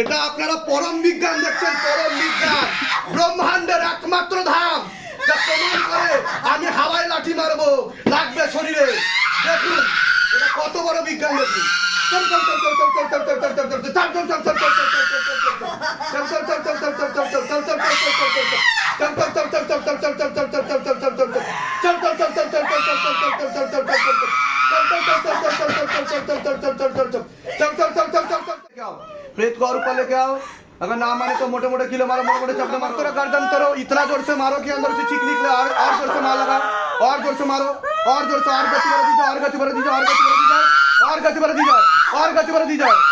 এটা আপনারা পরম বিজ্ঞান দেখছেন, পরম বিজ্ঞান। ব্রহ্মাণ্ডের একমাত্র ধাম। আমি হাওয়ায় লাঠি মারবো, লাগবে শরীরে। দেখুন, এটা কত বড় বিজ্ঞান দেখুন। प्रेत को और ऊपर लेके आओ। अगर ना माने तो मोटे मोटे किलो मारो, मोटे मोटे चपटे मारो। करो गर्दन करो इतना ज़ोर से मारो कि अंदर से चीख निकले, और और ज़ोर से मार लगा। और ज़ोर से मारो, और ज़ोर से, और गति बढ़ा दीजिए और गति बढ़ा दीजिए और गति बढ़ा दीजिए और गति बढ़ा दीजिए और गति बढ़ा दीजिए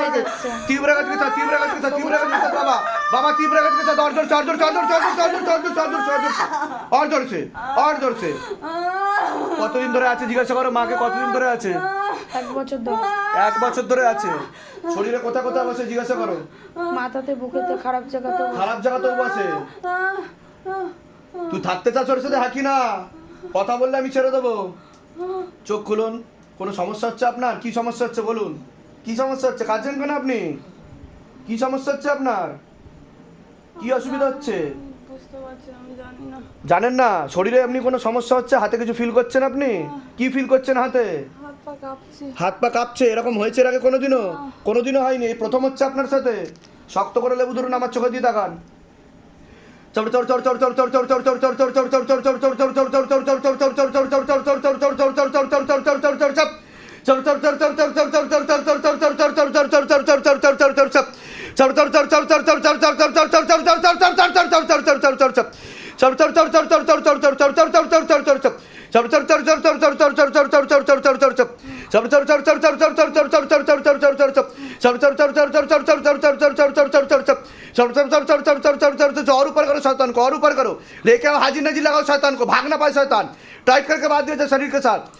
কতদিন ধরে আছে জিজ্ঞাসা করো মাকে কতদিন ধরে আছে? এক বছর ধরে। আছে। শরীরে কোথায় কোথায় বসে জিজ্ঞাসা করো। মাথাতে বুকেতে খারাপ জায়গাতে খারাপ জায়গাতেও বসে। তুই থাকতে চাস ওর সাথে হাঁকি না কথা বললে আমি ছেড়ে দেবো। চোখ খুলুন কোনো সমস্যা হচ্ছে আপনার? কি সমস্যা হচ্ছে বলুন। কি সমস্যা হচ্ছে কাঁদছেন কেন আপনি কি সমস্যা হচ্ছে আপনার কি অসুবিধা হচ্ছে জানেন না শরীরে আপনি কোনো সমস্যা হচ্ছে হাতে কিছু ফিল করছেন আপনি কি ফিল করছেন হাতে হাত পা কাঁপছে এরকম হয়েছে এর আগে কোনোদিনও কোনোদিনও হয়নি এই প্রথম হচ্ছে আপনার সাথে শক্ত করে লেবু ধরুন আমার চোখে দিয়ে তাকান और ऊपर करो शैतान को और ऊपर करो लेके आओ हाजी नजी लगाओ शैतान को भाग ना पाए शैतान टाइट करके बांध दिया जाए शरीर के साथ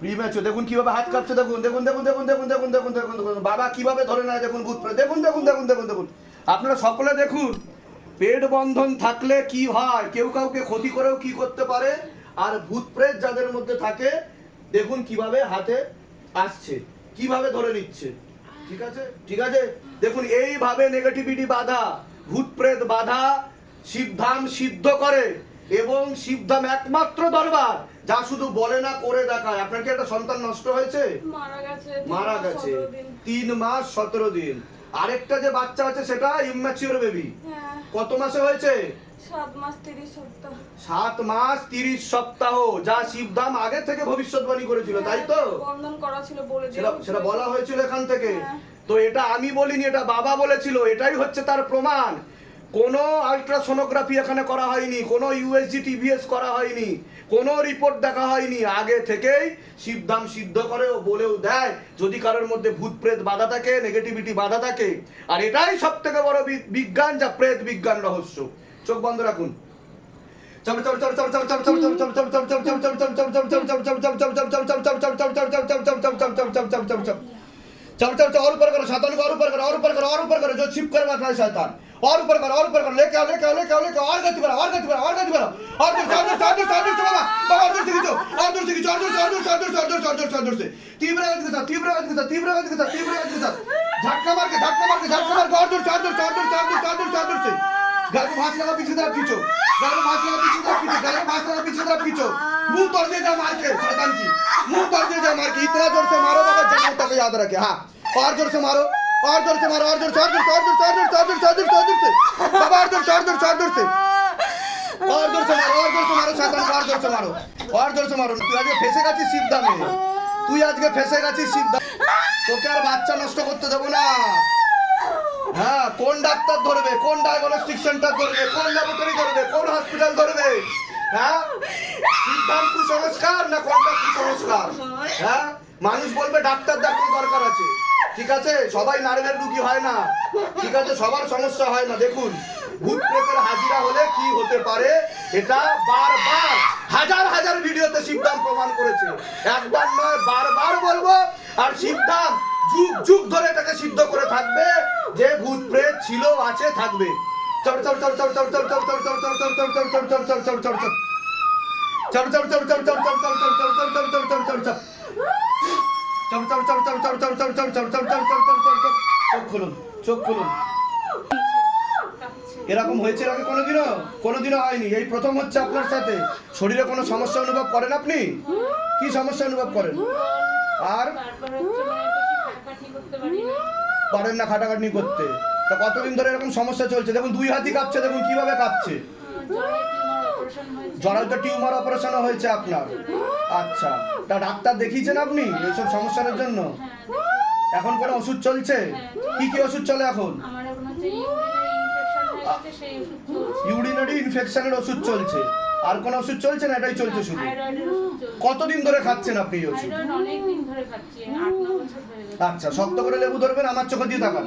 প্রিম্যাচুর দেখুন কীভাবে হাত কাঁপছে দেখুন দেখুন দেখুন দেখুন দেখুন দেখুন দেখুন দেখুন দেখুন বাবা কীভাবে ধরে নেয় দেখুন ভূত দেখুন দেখুন দেখুন দেখুন দেখুন আপনারা সকলে দেখুন পেট বন্ধন থাকলে কি হয় কেউ কাউকে ক্ষতি করেও কি করতে পারে আর ভূত যাদের মধ্যে থাকে দেখুন কীভাবে হাতে আসছে কীভাবে ধরে নিচ্ছে ঠিক আছে ঠিক আছে দেখুন এইভাবে নেগেটিভিটি বাধা ভূত প্রেত বাধা শিবধাম সিদ্ধ করে এবং শিবধাম একমাত্র দরবার যা শুধু বলে না করে দেখায়। আপনার কি একটা সন্তান নষ্ট হয়েছে? মারা গেছে তিন মাস সতেরো দিন। আরেকটা যে বাচ্চা আছে সেটা ইম্যাচিওর বেবি হ্যাঁ। কত মাসে হয়েছে? সাত মাস তিরিশ সপ্তাহ। যা শিবধাম আগে থেকে ভবিষ্যৎবাণী করেছিল তাই তো? সেটা বলা হয়েছিল এখান থেকে। হ্যাঁ। তো এটা আমি বলিনি এটা বাবা বলেছিল। এটাই হচ্ছে তার প্রমাণ। কোনো আলট্রাসোনোগ্রাফি এখানে করা হয়নি কোনো ইউএসজি টিভিএস করা হয়নি কোনো রিপোর্ট দেখা হয়নি আগে থেকেই শিবধাম সিদ্ধ করে ও বলেও দেয় যদি কারোর মধ্যে ভূত প্রেত বাধা থাকে নেগেটিভিটি বাধা থাকে আর এটাই সব থেকে বড় বিজ্ঞান যা প্রেত বিজ্ঞান রহস্য চোখ বন্ধ রাখুন चल चल चल और ऊपर करो शैतान को और ऊपर करो और ऊपर करो और ऊपर करो जो छिप कर बैठा है शैतान और ऊपर करो और ऊपर करो लेके आओ लेके आओ लेके आओ लेके और गति करो और गति करो और गति करो और दूर से और दूर से और दूर से बाबा बाबा और दूर से खींचो और दूर से खींचो और दूर से और दूर से और दूर से और दूर से और दूर से और दूर से तीव्र गति के साथ तीव्र गति के साथ तीव्र गति के साथ तीव्र गति के साथ झटका मार के झटका मार के झटका मार के और दूर चार दूर चार दूर चार दूर चार दूर चार दूर से गर्म भाषा लगा पीछे तरफ़ खींचो गर्म भाषा लगा पीछे तरफ़ खींचो गर्म भाषा लगा पीछे तरफ़ खींचो मुंह तोड़ देगा मार के शैतान की मुंह तोड़ देगा मार के इतना जोर से मारो बाबा जहाँ तक याद रखे हाँ और जोर से मारो और जोर से मारो और जोर से और जोर से और जोर से और जोर से और जोर से बाबा और जोर से और जोर से और जोर से और जोर से मारो और जोर से मारो शैतान को और जोर से मारो और जोर से मारो তুই আজকে ফেসে গেছিস সিদ্ধা মেয়ে তুই আজকে ফেসে গেছিস সিদ্ধা তোকে আর বাচ্চা নষ্ট করতে দেবো না হ্যাঁ কোন ডাক্তার ধরবে কোন ডায়াগনস্টিক সেন্টার ধরবে কোন ল্যাবরেটরি ধরবে কোন হসপিটাল ধরবে হ্যাঁ? কুসংস্কার না কোনটা কুসংস্কার? হ্যাঁ? মানুষ বলবে ডাক্তার দেখানোর দরকার আছে। ঠিক আছে? সবাই নারীদের রুগী হয় না। ঠিক আছে? সবার সমস্যা হয় না। দেখুন, ভূত প্রেতের হাজিরা হলে কি হতে পারে? এটা বারবার, হাজার হাজার ভিডিওতে শিবদাম প্রমাণ করেছে। একবার নয়, বারবার বলব। আর শিবদাম যুগ যুগ ধরে এটাকে সিদ্ধ করে থাকবে যে ভূত প্রেত ছিল, আছে, থাকবে। চোখ খুলুন চোখ খুলুন এরকম হয়েছে আগে কোনোদিনও কোনোদিনও হয়নি এই প্রথম হচ্ছে আপনার সাথে শরীরে কোনো সমস্যা অনুভব করেন আপনি কি সমস্যা অনুভব করেন আর পারেন না খাটাখাটনি করতে তা কতদিন ধরে এরকম সমস্যা চলছে? দেখুন, দুই হাতি কাঁপছে, দেখুন কীভাবে কাঁপছে। জ্বরের টিউমার অপারেশন হয়েছে আপনার। আচ্ছা তা ডাক্তার দেখিয়েছেন আপনি এইসব সমস্যার জন্য? এখন কোনো ওষুধ চলছে? কি কি ওষুধ চলে এখন? ইউরিনারি ইনফেকশনের ওষুধ চলছে। আর কোনো ওষুধ চলছে না? এটাই চলছে শুধু। কতদিন ধরে খাচ্ছেন আপনি এই ওষুধ? আচ্ছা শক্ত করে লেবু ধরবেন, আমার চোখে দিয়ে তাকান।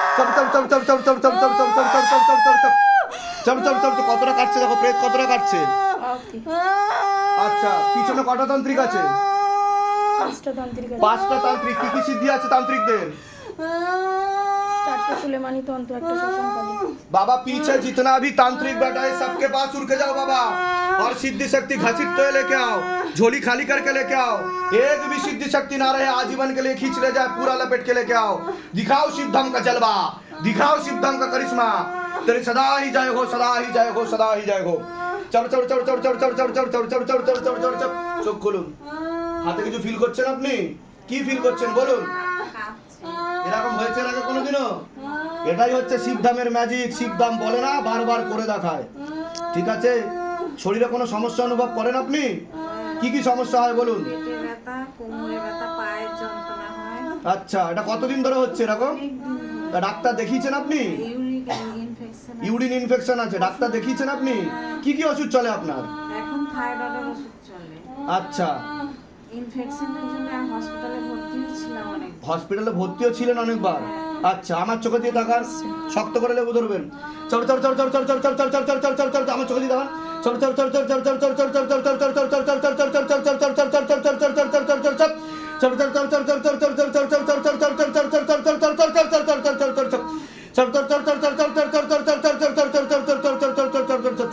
কতটা কাটছে দেখো প্রেত কতটা কাটছে আচ্ছা পিছনে কটা তান্ত্রিক আছে পাঁচটা তান্ত্রিক কি কি সিদ্ধি আছে তান্ত্রিকদের চারটে সুলেমানি তন্ত্র একটা শ্মশানকালী बाबा पीछे जितना भी तांत्रिक बैठा है सबके पास उड़ के जाओ बाबा और सिद्धि शक्ति घसीट तो लेके आओ झोली खाली करके लेके आओ एक भी सिद्धि शक्ति ना रहे आजीवन के लिए खींच ले जाए पूरा लपेट के लेके आओ दिखाओ शिवधम का जलवा दिखाओ शिवधम का करिश्मा तेरी सदा ही जय हो सदा ही जय हो सदा ही जय हो চল চল চল চল চল চল চল চল চল চল চল চল চল চল চল চোখ খুলুন হাতে কিছু ফিল করছেন আপনি কি ফিল করছেন বলুন এরকম হয়েছে এর আগে কোনোদিনও? এটাই হচ্ছে শিবধামের ম্যাজিক শিবধাম বলে না বারবার করে দেখায়। ঠিক আছে? শরীরে কোনো সমস্যা অনুভব করেন আপনি? কি কি সমস্যা হয় বলুন? আচ্ছা এটা কতদিন ধরে হচ্ছে এরকম? ডাক্তার দেখিয়েছেন আপনি? ইউরিন ইনফেকশন আছে ডাক্তার দেখিয়েছেন আপনি? কি কি ওষুধ চলে আপনার? আচ্ছা। হসপিটালে ভর্তিও ছিলেন অনেকবার আচ্ছা আমার চোখে দিয়ে তাকান শক্ত করে লেবু ধরবেন চল চল চল চল চল চল চল চল চল চল চল চল আমার চোখে দিয়ে তাকান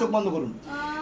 চোখ বন্ধ করুন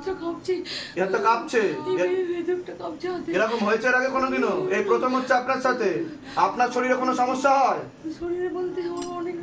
ভেতরটা কাঁপছে। এত কাঁপছে। এরকম হয়েছে এর আগে কোনোদিনও? এই প্রথম হচ্ছে আপনার সাথে। আপনার শরীরে কোনো সমস্যা হয়? শরীরে বলতে আমার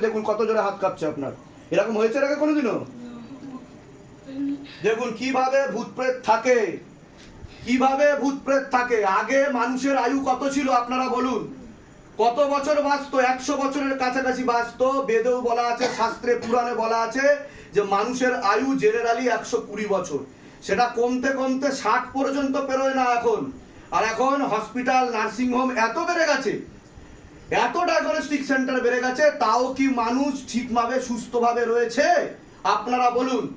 দেখুন কত জোরে হাত কাঁপছে আপনার এরকম হয়েছে আগে কোনোদিনও দেখুন কীভাবে ভূত প্রেত থাকে কীভাবে ভূত প্রেত থাকে আগে মানুষের আয়ু কত ছিল আপনারা বলুন কত বছর বাঁচতো একশো বছরের কাছাকাছি বাঁচতো বেদেও বলা আছে শাস্ত্রে পুরাণে বলা আছে যে মানুষের আয়ু জেনারেলি একশো কুড়ি বছর সেটা কমতে কমতে ষাট পর্যন্ত পেরোয় না এখন আর এখন হসপিটাল নার্সিংহোম এত বেড়ে গেছে। এত ডায়াগনস্টিক সেন্টার বেড়ে গেছে, তাও কি মানুষ ঠিকভাবে, সুস্থভাবে রয়েছে? আপনারা বলুন।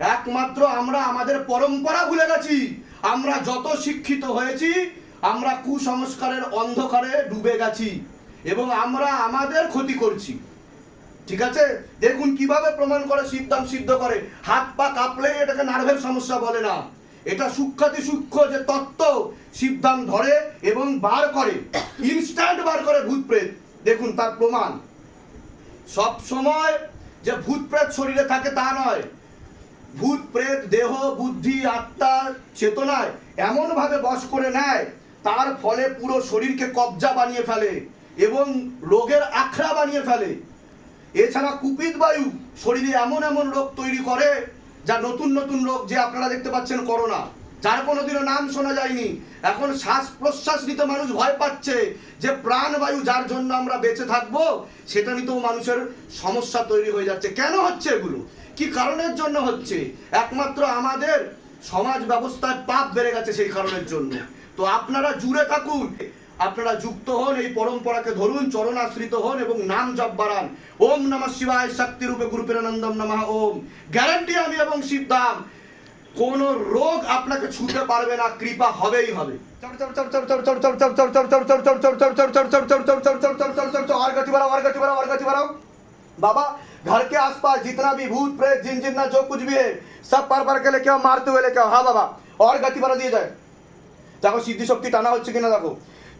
একমাত্র আমরা আমাদের পরম্পরা ভুলে গেছি। আমরা যত শিক্ষিত হয়েছি, আমরা কুসংস্কারের অন্ধকারে ডুবে গেছি এবং আমরা আমাদের ক্ষতি করছি। ঠিক আছে? দেখুন কীভাবে প্রমাণ করে সিদ্ধান্ত সিদ্ধ করে। হাত পা কাঁপলে এটাকে নার্ভের সমস্যা বলে না। এটা সূক্ষাতি সূক্ষ্ম যে তত্ত্ব সিদ্ধান্ত ধরে এবং বার করে ইনস্ট্যান্ট বার করে ভূত প্রেত দেখুন তার প্রমাণ। সব সময় যে ভূত প্রেত শরীরে থাকে তা নয়। ভূত প্রেত দেহ, বুদ্ধি আত্মার চেতনায় এমনভাবে বশ করে নেয়, তার ফলে পুরো শরীরকে কবজা বানিয়ে ফেলে এবং রোগের আখড়া বানিয়ে ফেলে। এছাড়া কুপিত বায়ু শরীরে এমন এমন রোগ তৈরি করে যা নতুন নতুন রোগ যে আপনারা দেখতে পাচ্ছেন করোনা। যার কোনোদিনও নাম শোনা যায়নি। এখন শ্বাস প্রশ্বাস নিতে মানুষ ভয় পাচ্ছে যে প্রাণবায়ু যার জন্য আমরা বেঁচে থাকব, সেটা নিতেও মানুষের সমস্যা তৈরি হয়ে যাচ্ছে। কেন হচ্ছে এগুলো? কি কারণের জন্য হচ্ছে? একমাত্র আমাদের সমাজ ব্যবস্থায় পাপ বেড়ে গেছে সেই কারণের জন্য। তো আপনারা জুড়ে থাকুন। আপনারা যুক্ত হন এই পরম্পরাকে ধরুন চরণাশ্রিত হন এবং নাম জপ বাড়ান ওম নম শিবায় শক্তি রূপে গুরুপেরানন্দম নমা ওম গ্যারান্টি আমি এবং শিবদাম কোন রোগ আপনাকে ছুঁতে পারবে না কৃপা হবেই হবে বাবা घर के आसपास जितना भी भूत प्रेत जिन जिन्ना जो कुछ भी है सब पार पार के लेके आओ मारते हुए लेके आओ हाँ बाबा और गति बढ़ा দিয়ে যায় দেখো সিদ্ধি শক্তি টানা হচ্ছে কিনা দেখো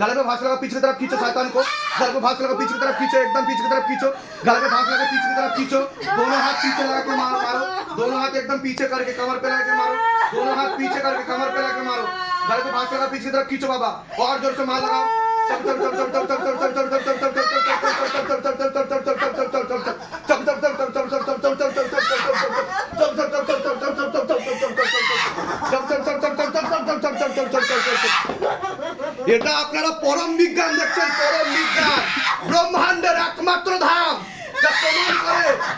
गले में भाषा लगा, पीछे की तरफ़ खींचो शैतान को। गले में भाषा लगा, पीछे की तरफ़ खींचो, एकदम पीछे की तरफ़ खींचो। गले में फांस लगा, पीछे की तरफ़ खींचो। दोनों हाथ पीछे लगा के मारो मारो। दोनों हाथ एकदम पीछे करके कमर पे लगा के मारो। दोनों हाथ पीछे करके कमर पे लगा के मारो। गले में भाषा लगा, पीछे की तरफ़ खींचो बाबा। और ज़ोर से मार लगाओ। এটা আপনারা পরম বিজ্ঞান দেখছেন পরম বিজ্ঞান ব্রহ্মাণ্ডের একমাত্র ধাম যা করে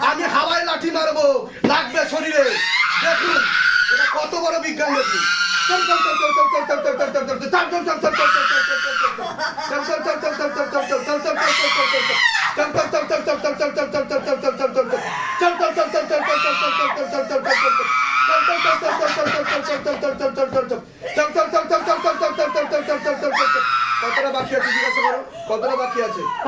আমি হাওয়ায় লাঠি মারবো লাগবে শরীরে দেখুন এটা কত বড় বিজ্ঞান দেখুন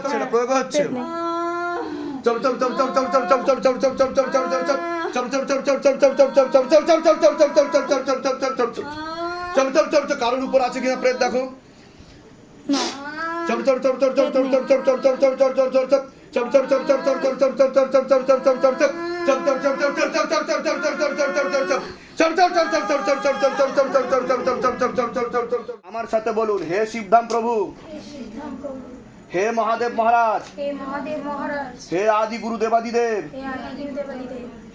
হচ্ছে না প্রয়োগ হচ্ছে কারোর উপর আছে কিনা প্রেত দেখো চপ আমার সাথে বলুন হে শিবধাম প্রভু হে মহাদেব মহারাজ হে মহাদেব মহারাজ হে আদি গুরু দেবাদিদেব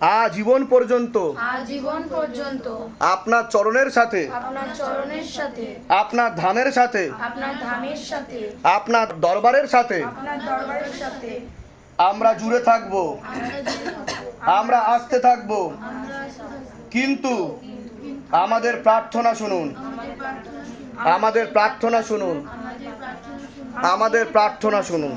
আজীবন পর্যন্ত। আজীবন পর্যন্ত। আপনার চরণের সাথে। আপনার চরণের সাথে। আপনার ধামের সাথে। আপনার ধামের সাথে। আপনার দরবারের সাথে। আপনার দরবারের সাথে। আমরা জুড়ে থাকব। আমরা যে থাকব, আমরা আসতে থাকব। কিন্তু আমাদের প্রার্থনা শুনুন। আমাদের প্রার্থনা শুনুন। আমাদের প্রার্থনা শুনুন।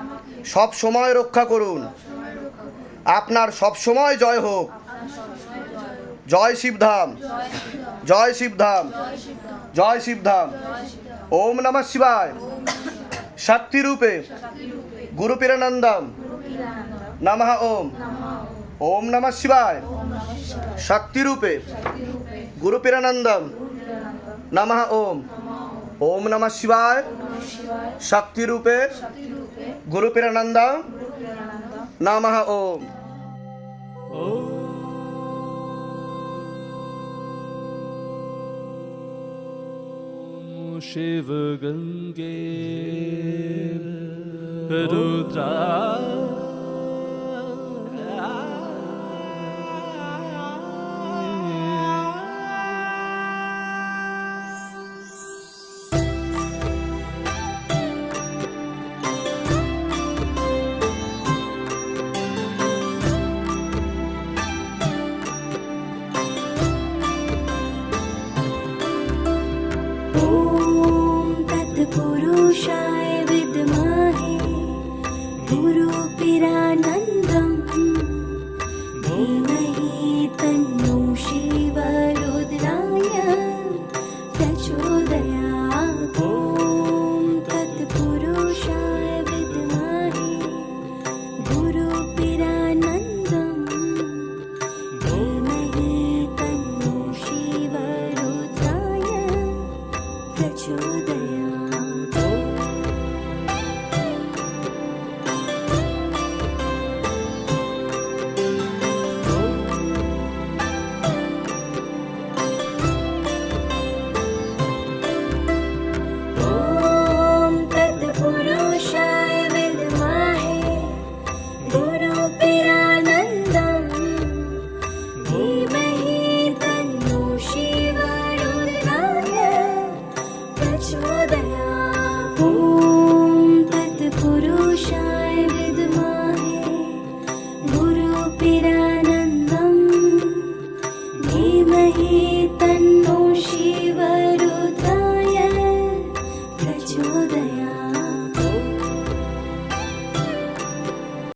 সব সময় রক্ষা করুন। আপনার সব সময় জয় হোক। জয় শিবধাম। জয় শিবধাম। জয় শিবধাম। ওম নমঃ শিবায়। শক্তি রূপে। শক্তিরূপে গুরু পিরানন্দম। গুরুকিরানন্দম নমঃ ওম। ওম নমঃ শিবায়। শক্তিরূপে গুরু পিরানন্দম। গুরুকিরানন্দম নমঃ ওম। ওম নমঃ শিবায় ওম নমঃ শিবায় শক্তি রূপে শক্তিরূপে গুরু পিরানন্দম গুরুকিরানন্দম নমঃ ওম शिव गंगे रुद्रा shine.